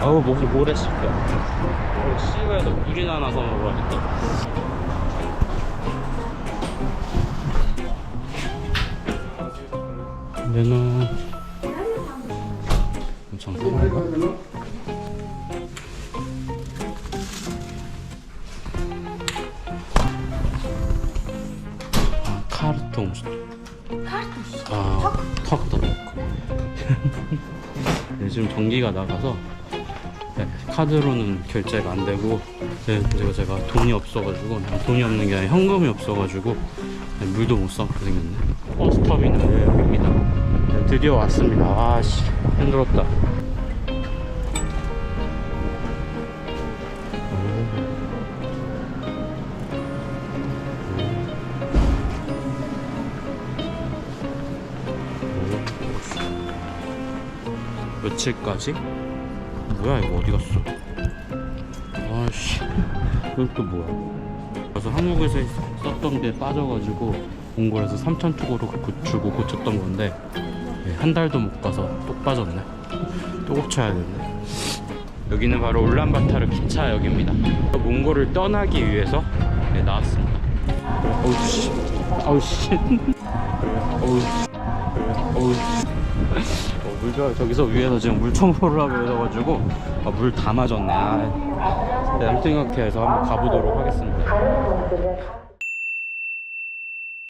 아우 목이 모래 씹혀 어, 씨발에서 물이나 나서 먹어야겠다. 얘는 엄청 상한가? 아, 카르통 아, 턱도 넣고 요즘 전기가 나가서 네, 카드로는 결제가 안 되고 네, 제가 돈이 없어가지고 돈이 없는 게 아니라 현금이 없어가지고 네, 물도 못 사고 생겼네 버스 터미널입니다. 네, 드디어 왔습니다. 아씨 힘들었다. 며칠까지? 뭐야 이거 어디 갔어? 아씨 이건 또 뭐야? 그래서 한국에서 썼던 게 빠져가지고 몽골에서 3천 투고로 고추고 고쳤던 건데 네, 한 달도 못 가서 또 빠졌네. 또 고쳐야 되네. 여기는 바로 울란바타르 기차역입니다. 몽골을 떠나기 위해서 네, 나왔습니다. 어우씨 어우씨. 어우씨. 어우씨 어, 물가 저기서 위에서 지금 물 청소를 하고 있어가지고 아, 물다 맞았네. 아, 네, 아무튼 이렇게 해서 한번 가보도록 하겠습니다.